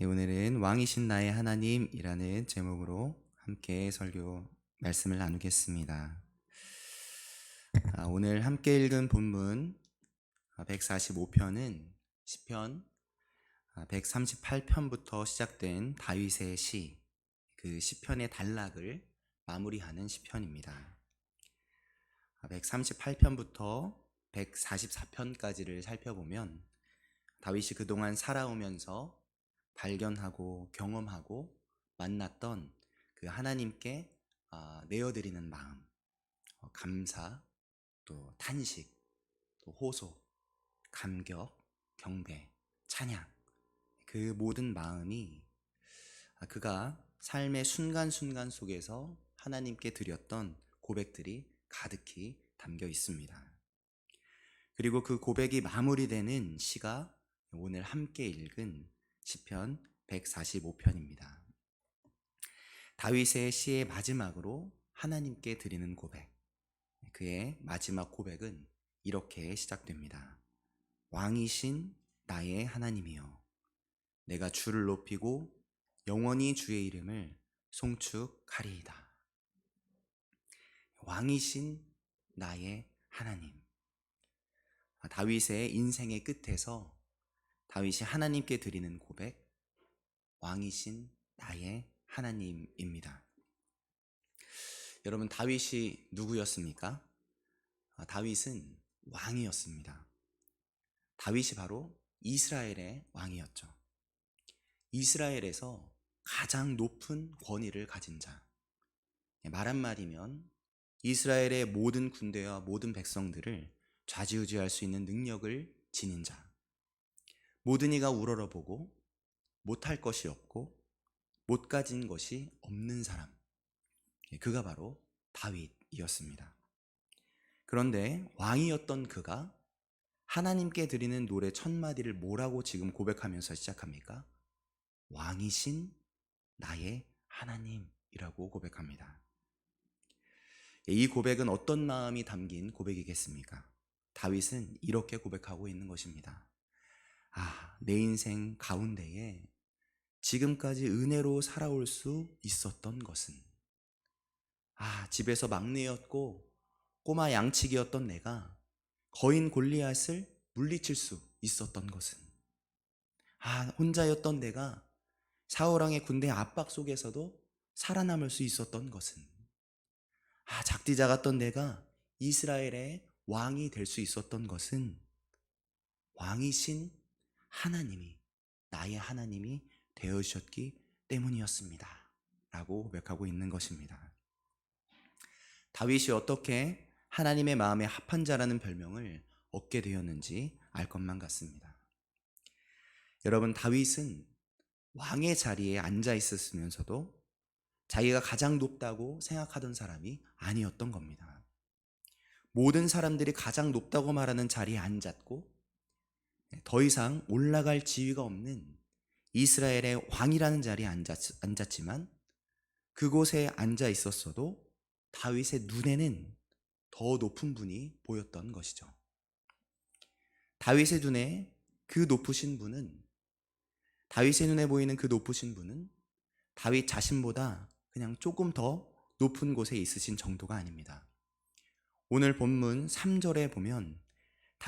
네, 오늘은 왕이신 나의 하나님이라는 제목으로 함께 설교 말씀을 나누겠습니다. 아, 오늘 함께 읽은 본문 145편은 시편 138편부터 시작된 다윗의 시, 그 시편의 단락을 마무리하는 시편입니다. 138편부터 144편까지를 살펴보면 다윗이 그동안 살아오면서 발견하고 경험하고 만났던 그 하나님께 아, 내어드리는 마음, 어, 감사, 또 탄식, 또 호소, 감격, 경배, 찬양, 그 모든 마음이 아, 그가 삶의 순간순간 속에서 하나님께 드렸던 고백들이 가득히 담겨 있습니다. 그리고 그 고백이 마무리되는 시가 오늘 함께 읽은 시편 145편입니다. 다윗의 시의 마지막으로 하나님께 드리는 고백. 그의 마지막 고백은 이렇게 시작됩니다. 왕이신 나의 하나님이여. 내가 주를 높이고 영원히 주의 이름을 송축하리이다. 왕이신 나의 하나님. 다윗의 인생의 끝에서 다윗이 하나님께 드리는 고백, 왕이신 나의 하나님입니다. 여러분, 다윗이 누구였습니까? 아, 다윗은 왕이었습니다. 다윗이 바로 이스라엘의 왕이었죠. 이스라엘에서 가장 높은 권위를 가진 자. 네, 말 한마디면 이스라엘의 모든 군대와 모든 백성들을 좌지우지할 수 있는 능력을 지닌 자. 모든 이가 우러러보고 못할 것이 없고 못 가진 것이 없는 사람. 예, 그가 바로 다윗이었습니다. 그런데 왕이었던 그가 하나님께 드리는 노래 첫 마디를 뭐라고 지금 고백하면서 시작합니까? 왕이신 나의 하나님이라고 고백합니다. 예, 이 고백은 어떤 마음이 담긴 고백이겠습니까? 다윗은 이렇게 고백하고 있는 것입니다. 아, 내 인생 가운데에 지금까지 은혜로 살아올 수 있었던 것은, 아, 집에서 막내였고 꼬마 양치기였던 내가 거인 골리앗을 물리칠 수 있었던 것은, 아, 혼자였던 내가 사울왕의 군대 압박 속에서도 살아남을 수 있었던 것은, 아, 작디 작았던 내가 이스라엘의 왕이 될 수 있었던 것은 왕이신 하나님이 나의 하나님이 되어주셨기 때문이었습니다. 라고 고백하고 있는 것입니다. 다윗이 어떻게 하나님의 마음에 합한 자라는 별명을 얻게 되었는지 알 것만 같습니다. 여러분, 다윗은 왕의 자리에 앉아 있었으면서도 자기가 가장 높다고 생각하던 사람이 아니었던 겁니다. 모든 사람들이 가장 높다고 말하는 자리에 앉았고 더 이상 올라갈 지위가 없는 이스라엘의 왕이라는 자리에 앉았, 앉았지만 그곳에 앉아 있었어도 다윗의 눈에는 더 높은 분이 보였던 것이죠. 다윗의 눈에 그 높으신 분은 다윗의 눈에 보이는 그 높으신 분은 다윗 자신보다 그냥 조금 더 높은 곳에 있으신 정도가 아닙니다. 오늘 본문 3절에 보면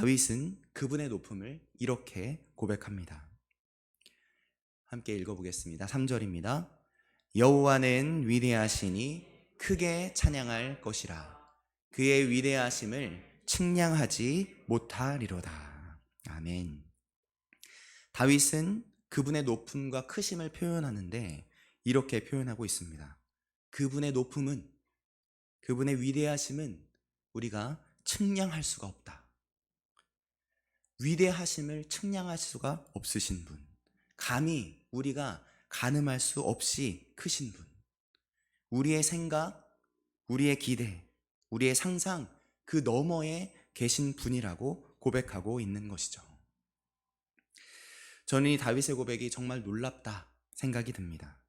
다윗은 그분의 높음을 이렇게 고백합니다. 함께 읽어보겠습니다. 3절입니다. 여호와는 위대하시니 크게 찬양할 것이라. 그의 위대하심을 측량하지 못하리로다. 아멘. 다윗은 그분의 높음과 크심을 표현하는데 이렇게 표현하고 있습니다. 그분의 높음은, 그분의 위대하심은 우리가 측량할 수가 없다. 위대하심을 측량할 수가 없으신 분. 감히 우리가 가늠할 수 없이 크신 분. 우리의 생각, 우리의 기대, 우리의 상상, 그 너머에 계신 분이라고 고백하고 있는 것이죠. 저는 이 다윗의 고백이 정말 놀랍다 생각이 듭니다.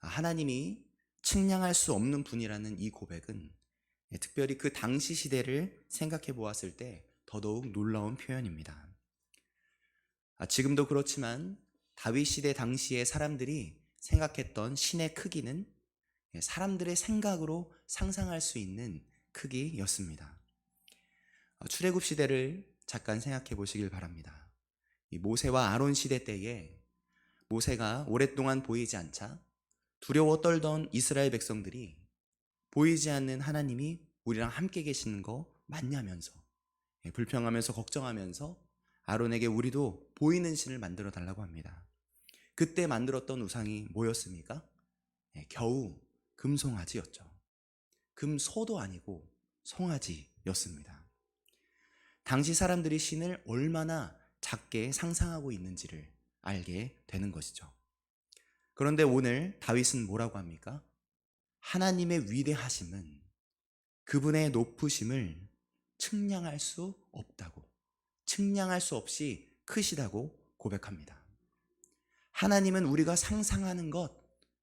아, 하나님이 측량할 수 없는 분이라는 이 고백은 특별히 그 당시 시대를 생각해 보았을 때 더더욱 놀라운 표현입니다. 아, 지금도 그렇지만 다윗 시대 당시의 사람들이 생각했던 신의 크기는 사람들의 생각으로 상상할 수 있는 크기였습니다. 어, 출애굽 시대를 잠깐 생각해 보시길 바랍니다. 이 모세와 아론 시대 때에 모세가 오랫동안 보이지 않자 두려워 떨던 이스라엘 백성들이 보이지 않는 하나님이 우리랑 함께 계시는 거 맞냐면서 예, 불평하면서 걱정하면서 아론에게 우리도 보이는 신을 만들어 달라고 합니다. 그때 만들었던 우상이 뭐였습니까? 예, 겨우 금송아지였죠. 금소도 아니고 송아지였습니다. 당시 사람들이 신을 얼마나 작게 상상하고 있는지를 알게 되는 것이죠. 그런데 오늘 다윗은 뭐라고 합니까? 하나님의 위대하심은 그분의 높으심을 측량할 수 없다고, 측량할 수 없이 크시다고 고백합니다. 하나님은 우리가 상상하는 것,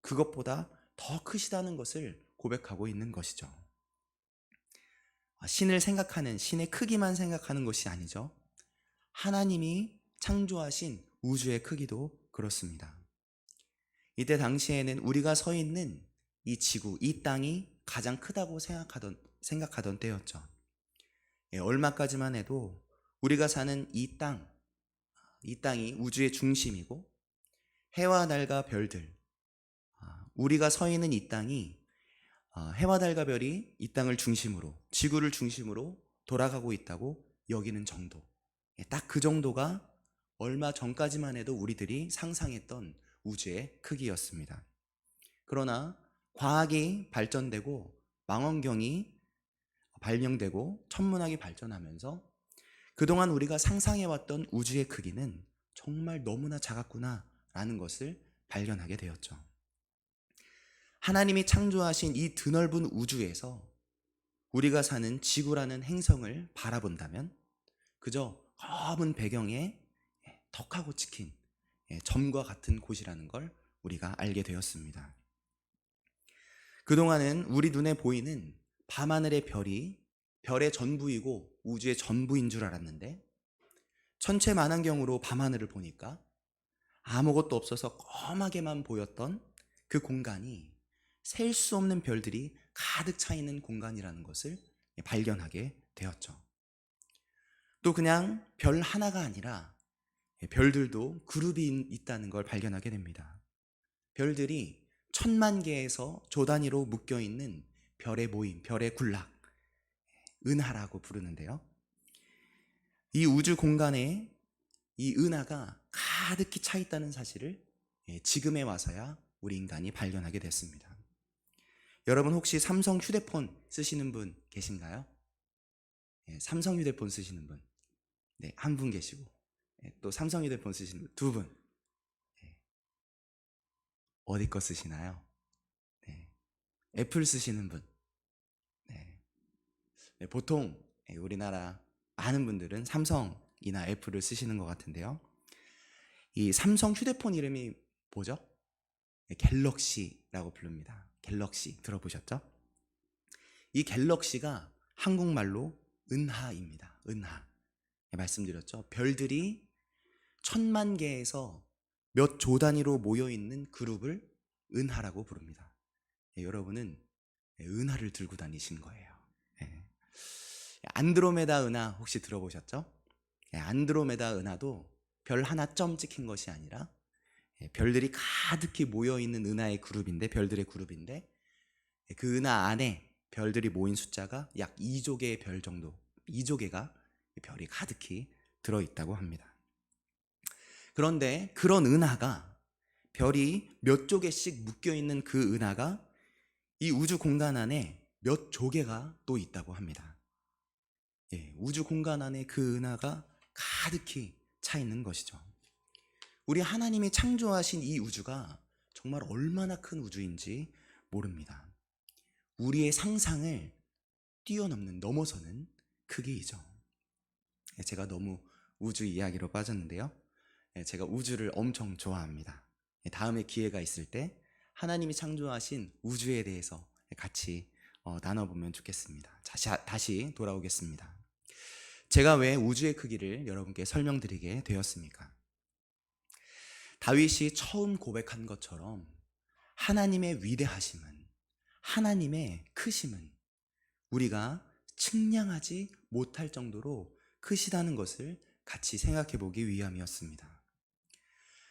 그것보다 더 크시다는 것을 고백하고 있는 것이죠. 신을 생각하는, 신의 크기만 생각하는 것이 아니죠. 하나님이 창조하신 우주의 크기도 그렇습니다. 이때 당시에는 우리가 서 있는 이 지구, 이 땅이 가장 크다고 생각하던, 생각하던 때였죠. 예, 얼마까지만 해도 우리가 사는 이 땅, 이 땅이 우주의 중심이고 해와 달과 별들, 아, 우리가 서 있는 이 땅이 아, 해와 달과 별이 이 땅을 중심으로, 지구를 중심으로 돌아가고 있다고 여기는 정도. 예, 딱그 정도가 얼마 전까지만 해도 우리들이 상상했던 우주의 크기였습니다. 그러나 과학이 발전되고 망원경이 발명되고 천문학이 발전하면서 그동안 우리가 상상해왔던 우주의 크기는 정말 너무나 작았구나 라는 것을 발견하게 되었죠. 하나님이 창조하신 이 드넓은 우주에서 우리가 사는 지구라는 행성을 바라본다면 그저 검은 배경에 덕하고 찍힌 점과 같은 곳이라는 걸 우리가 알게 되었습니다. 그동안은 우리 눈에 보이는 밤하늘의 별이 별의 전부이고 우주의 전부인 줄 알았는데 천체 만환경으로 밤하늘을 보니까 아무것도 없어서 검하게만 보였던 그 공간이 셀 수 없는 별들이 가득 차 있는 공간이라는 것을 발견하게 되었죠. 또 그냥 별 하나가 아니라 별들도 그룹이 있다는 걸 발견하게 됩니다. 별들이 천만 개에서 조 단위로 묶여 있는 별의 모임, 별의 군락, 은하라고 부르는데요. 이 우주 공간에 이 은하가 가득히 차 있다는 사실을 예, 지금에 와서야 우리 인간이 발견하게 됐습니다. 여러분 혹시 삼성 휴대폰 쓰시는 분 계신가요? 예, 삼성 휴대폰 쓰시는 분, 네, 한 분 계시고, 예, 또 삼성 휴대폰 쓰시는 분, 두 분. 예. 어디 거 쓰시나요? 네. 애플 쓰시는 분. 네. 네, 보통 예, 우리나라 많은 분들은 삼성이나 애플을 쓰시는 것 같은데요. 이 삼성 휴대폰 이름이 뭐죠? 네, 갤럭시라고 부릅니다. 갤럭시 들어보셨죠? 이 갤럭시가 한국말로 은하입니다. 은하. 네, 말씀드렸죠. 별들이 천만 개에서 몇 조 단위로 모여 있는 그룹을 은하라고 부릅니다. 예, 여러분은 은하를 들고 다니신 거예요. 예. 안드로메다 은하 혹시 들어보셨죠? 예, 안드로메다 은하도 별 하나 점 찍힌 것이 아니라 예, 별들이 가득히 모여 있는 은하의 그룹인데 별들의 그룹인데 예, 그 은하 안에 별들이 모인 숫자가 약 2조 개의 별 정도, 2조 개가 별이 가득히 들어 있다고 합니다. 그런데 그런 은하가 별이 몇 조개씩 묶여 있는 그 은하가 이 우주 공간 안에 몇 조개가 또 있다고 합니다. 예, 우주 공간 안에 그 은하가 가득히 차 있는 것이죠. 우리 하나님이 창조하신 이 우주가 정말 얼마나 큰 우주인지 모릅니다. 우리의 상상을 뛰어넘는 넘어서는 크기이죠. 예, 제가 너무 우주 이야기로 빠졌는데요. 예, 제가 우주를 엄청 좋아합니다. 예, 다음에 기회가 있을 때 하나님이 창조하신 우주에 대해서 같이 어, 나눠보면 좋겠습니다. 다시 돌아오겠습니다. 제가 왜 우주의 크기를 여러분께 설명드리게 되었습니까? 다윗이 처음 고백한 것처럼 하나님의 위대하심은 하나님의 크심은 우리가 측량하지 못할 정도로 크시다는 것을 같이 생각해 보기 위함이었습니다.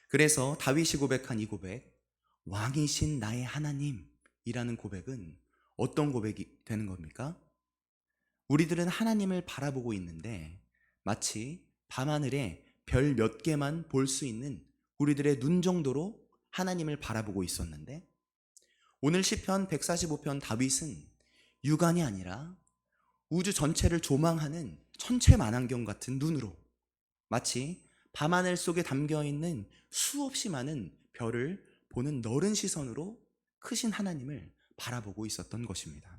그래서 다윗이 고백한 이 고백, 왕이신 나의 하나님이라는 고백은 어떤 고백이 되는 겁니까? 우리들은 하나님을 바라보고 있는데 마치 밤하늘에 별 몇 개만 볼 수 있는 우리들의 눈 정도로 하나님을 바라보고 있었는데 오늘 시편 145편 다윗은 육안이 아니라 우주 전체를 조망하는 천체만환경 같은 눈으로 마치 밤하늘 속에 담겨 있는 수없이 많은 별을 보는 너른 시선으로 크신 하나님을 바라보고 있었던 것입니다.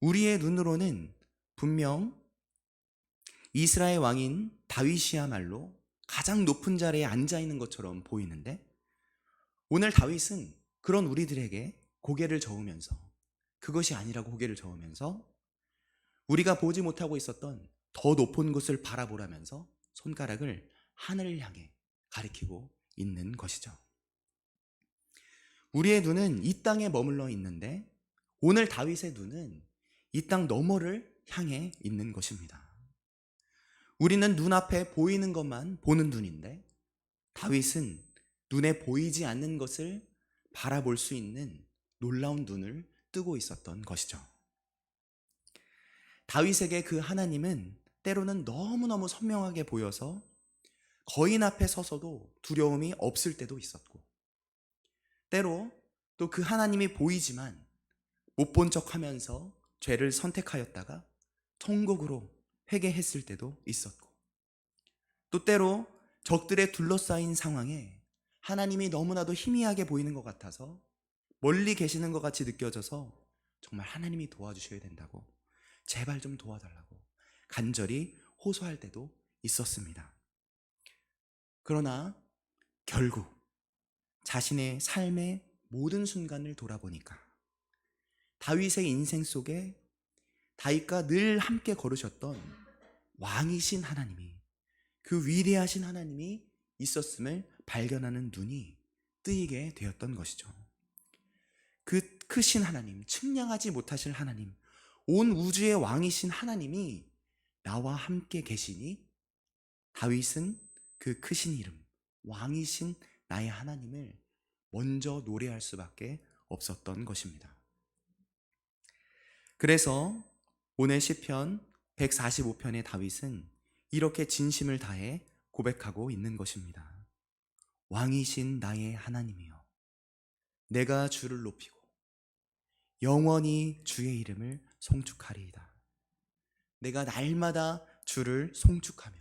우리의 눈으로는 분명 이스라엘 왕인 다윗이야말로 가장 높은 자리에 앉아 있는 것처럼 보이는데 오늘 다윗은 그런 우리들에게 고개를 저으면서 그것이 아니라고 고개를 저으면서 우리가 보지 못하고 있었던 더 높은 곳을 바라보라면서 손가락을 하늘을 향해 가리키고 있는 것이죠. 우리의 눈은 이 땅에 머물러 있는데 오늘 다윗의 눈은 이 땅 너머를 향해 있는 것입니다. 우리는 눈앞에 보이는 것만 보는 눈인데 다윗은 눈에 보이지 않는 것을 바라볼 수 있는 놀라운 눈을 뜨고 있었던 것이죠. 다윗에게 그 하나님은 때로는 너무너무 선명하게 보여서 거인 앞에 서서도 두려움이 없을 때도 있었고, 때로 또 그 하나님이 보이지만 못 본 척 하면서 죄를 선택하였다가 통곡으로 회개했을 때도 있었고, 또 때로 적들에 둘러싸인 상황에 하나님이 너무나도 희미하게 보이는 것 같아서 멀리 계시는 것 같이 느껴져서 정말 하나님이 도와주셔야 된다고 제발 좀 도와달라고 간절히 호소할 때도 있었습니다. 그러나 결국 자신의 삶의 모든 순간을 돌아보니까 다윗의 인생 속에 다윗과 늘 함께 걸으셨던 왕이신 하나님이 그 위대하신 하나님이 있었음을 발견하는 눈이 뜨이게 되었던 것이죠. 그 크신 하나님, 측량하지 못하실 하나님, 온 우주의 왕이신 하나님이 나와 함께 계시니 다윗은 그 크신 이름, 왕이신 나의 하나님을 먼저 노래할 수밖에 없었던 것입니다. 그래서 오늘 시편 145편의 다윗은 이렇게 진심을 다해 고백하고 있는 것입니다. 왕이신 나의 하나님이여, 내가 주를 높이고 영원히 주의 이름을 송축하리이다. 내가 날마다 주를 송축하며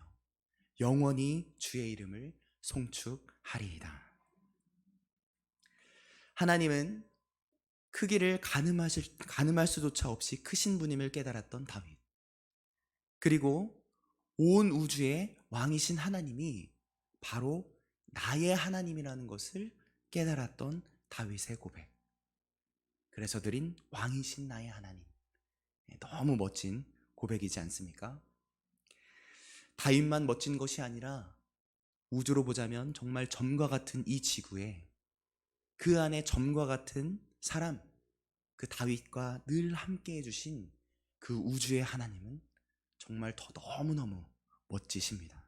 영원히 주의 이름을 송축하리이다. 하나님은 크기를 가늠하실, 가늠할 수조차 없이 크신 분임을 깨달았던 다윗. 그리고 온 우주의 왕이신 하나님이 바로 나의 하나님이라는 것을 깨달았던 다윗의 고백. 그래서 드린 왕이신 나의 하나님. 네, 너무 멋진 고백이지 않습니까? 다윗만 멋진 것이 아니라 우주로 보자면 정말 점과 같은 이 지구에 그 안에 점과 같은 사람, 그 다윗과 늘 함께 해주신 그 우주의 하나님은 정말 더 너무너무 멋지십니다.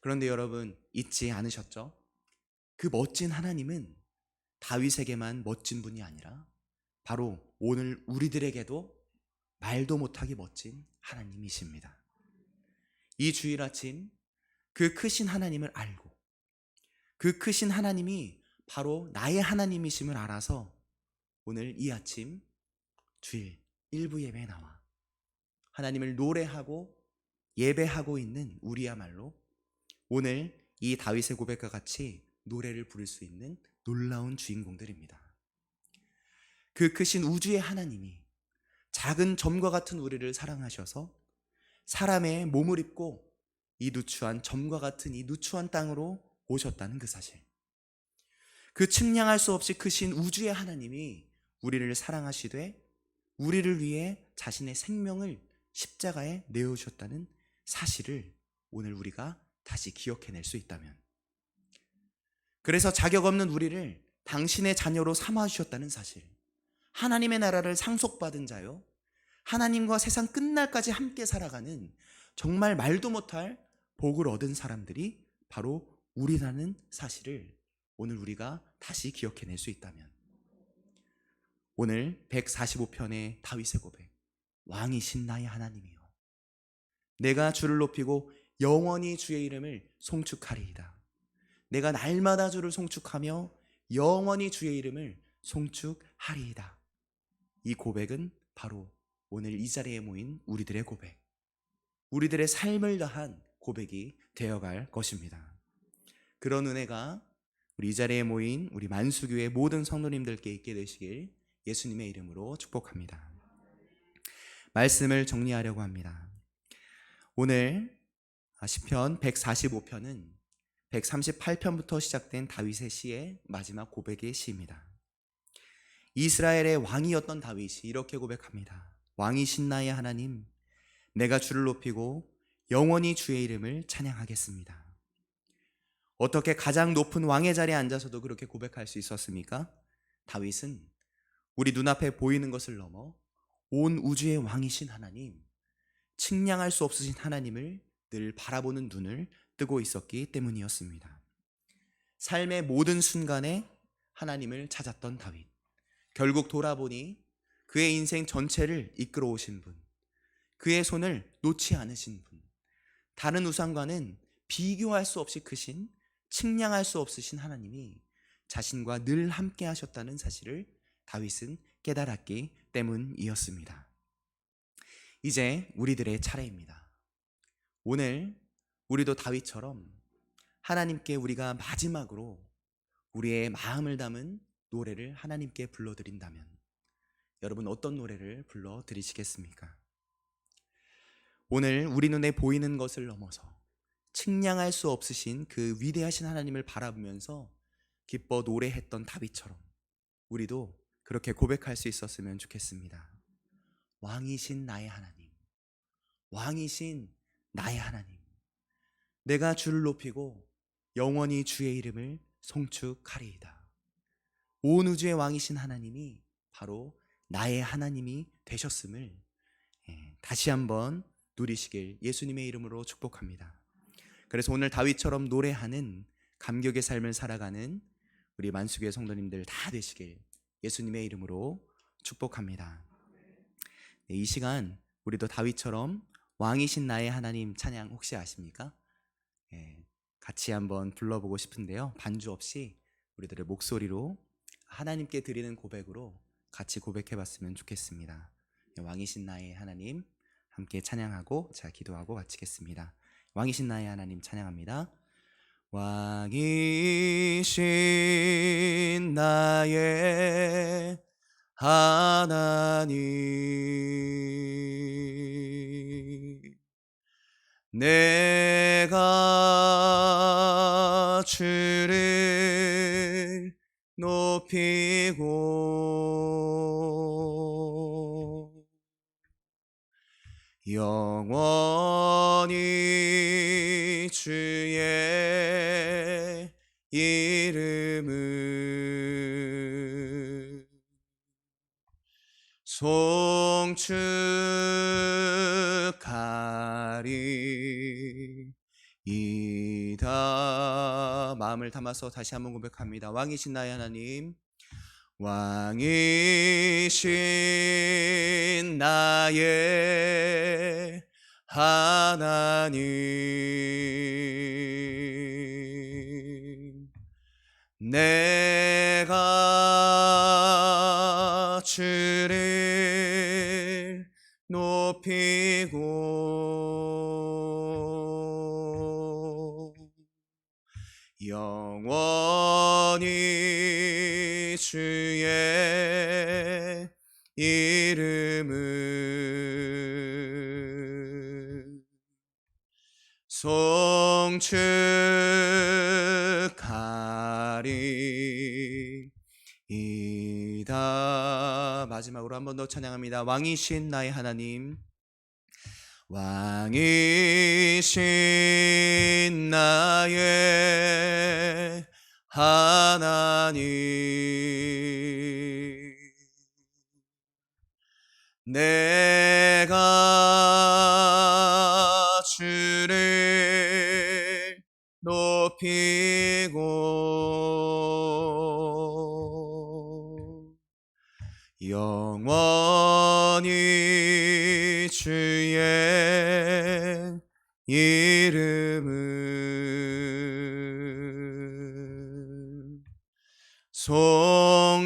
그런데 여러분 잊지 않으셨죠? 그 멋진 하나님은 다윗에게만 멋진 분이 아니라 바로 오늘 우리들에게도 말도 못하기 멋진 하나님이십니다. 이 주일 아침 그 크신 하나님을 알고 그 크신 하나님이 바로 나의 하나님이심을 알아서 오늘 이 아침 주일 일부 예배에 나와 하나님을 노래하고 예배하고 있는 우리야말로 오늘 이 다윗의 고백과 같이 노래를 부를 수 있는 놀라운 주인공들입니다. 그 크신 우주의 하나님이 작은 점과 같은 우리를 사랑하셔서 사람의 몸을 입고 이 누추한 점과 같은 이 누추한 땅으로 오셨다는 그 사실. 그 측량할 수 없이 크신 우주의 하나님이 우리를 사랑하시되 우리를 위해 자신의 생명을 십자가에 내어주셨다는 사실을 오늘 우리가 다시 기억해낼 수 있다면 그래서 자격 없는 우리를 당신의 자녀로 삼아 주셨다는 사실. 하나님의 나라를 상속받은 자요. 하나님과 세상 끝날까지 함께 살아가는 정말 말도 못할 복을 얻은 사람들이 바로 우리라는 사실을 오늘 우리가 다시 기억해낼 수 있다면. 오늘 145편의 다윗의 고백. 왕이신 나의 하나님이요. 내가 주를 높이고 영원히 주의 이름을 송축하리이다. 내가 날마다 주를 송축하며 영원히 주의 이름을 송축하리이다. 이 고백은 바로 오늘 이 자리에 모인 우리들의 고백. 우리들의 삶을 다한 고백이 되어갈 것입니다. 그런 은혜가 우리 이 자리에 모인 우리 만수교의 모든 성도님들께 있게 되시길 예수님의 이름으로 축복합니다. 말씀을 정리하려고 합니다. 오늘 시편 145편은 138편부터 시작된 다윗의 시의 마지막 고백의 시입니다. 이스라엘의 왕이었던 다윗이 이렇게 고백합니다. 왕이신 나의 하나님, 내가 주를 높이고 영원히 주의 이름을 찬양하겠습니다. 어떻게 가장 높은 왕의 자리에 앉아서도 그렇게 고백할 수 있었습니까? 다윗은 우리 눈앞에 보이는 것을 넘어 온 우주의 왕이신 하나님, 측량할 수 없으신 하나님을 늘 바라보는 눈을 뜨고 있었기 때문이었습니다. 삶의 모든 순간에 하나님을 찾았던 다윗. 결국 돌아보니 그의 인생 전체를 이끌어 오신 분, 그의 손을 놓지 않으신 분, 다른 우상과는 비교할 수 없이 크신, 측량할 수 없으신 하나님이 자신과 늘 함께 하셨다는 사실을 다윗은 깨달았기 때문이었습니다. 이제 우리들의 차례입니다. 오늘 우리도 다윗처럼 하나님께 우리가 마지막으로 우리의 마음을 담은 노래를 하나님께 불러드린다면 여러분 어떤 노래를 불러드리시겠습니까? 오늘 우리 눈에 보이는 것을 넘어서 측량할 수 없으신 그 위대하신 하나님을 바라보면서 기뻐 노래했던 다윗처럼 우리도 그렇게 고백할 수 있었으면 좋겠습니다. 왕이신 나의 하나님, 왕이신 나의 하나님, 내가 주를 높이고 영원히 주의 이름을 송축하리이다. 온 우주의 왕이신 하나님이 바로 나의 하나님이 되셨음을 예, 다시 한번 누리시길 예수님의 이름으로 축복합니다. 그래서 오늘 다윗처럼 노래하는 감격의 삶을 살아가는 우리 만수교의 성도님들 다 되시길 예수님의 이름으로 축복합니다. 네, 이 시간 우리도 다윗처럼 왕이신 나의 하나님 찬양 혹시 아십니까? 예, 같이 한번 불러보고 싶은데요. 반주 없이 우리들의 목소리로 하나님께 드리는 고백으로 같이 고백해 봤으면 좋겠습니다. 예, 왕이신 나의 하나님 함께 찬양하고 자 기도하고 마치겠습니다. 왕이신 나의 하나님 찬양합니다. 왕이신 나의 하나님 내가 주를 높이고 영원히 주의 이름을 송축하리이다. 마음을 담아서 다시 한번 고백합니다. 왕이신 나의 하나님 왕이신 나의 하나님. 내가 주를 높이 주의 이름을 송축하리이다. 마지막으로 한 번 더 찬양합니다. 왕이신 나의 하나님 왕이신 나의 하나님. 내가 주를 높이고 영원히 주의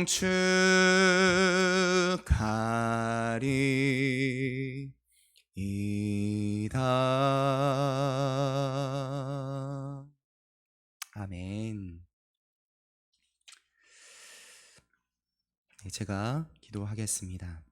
축하리이다. 아멘. 네, 제가 기도하겠습니다.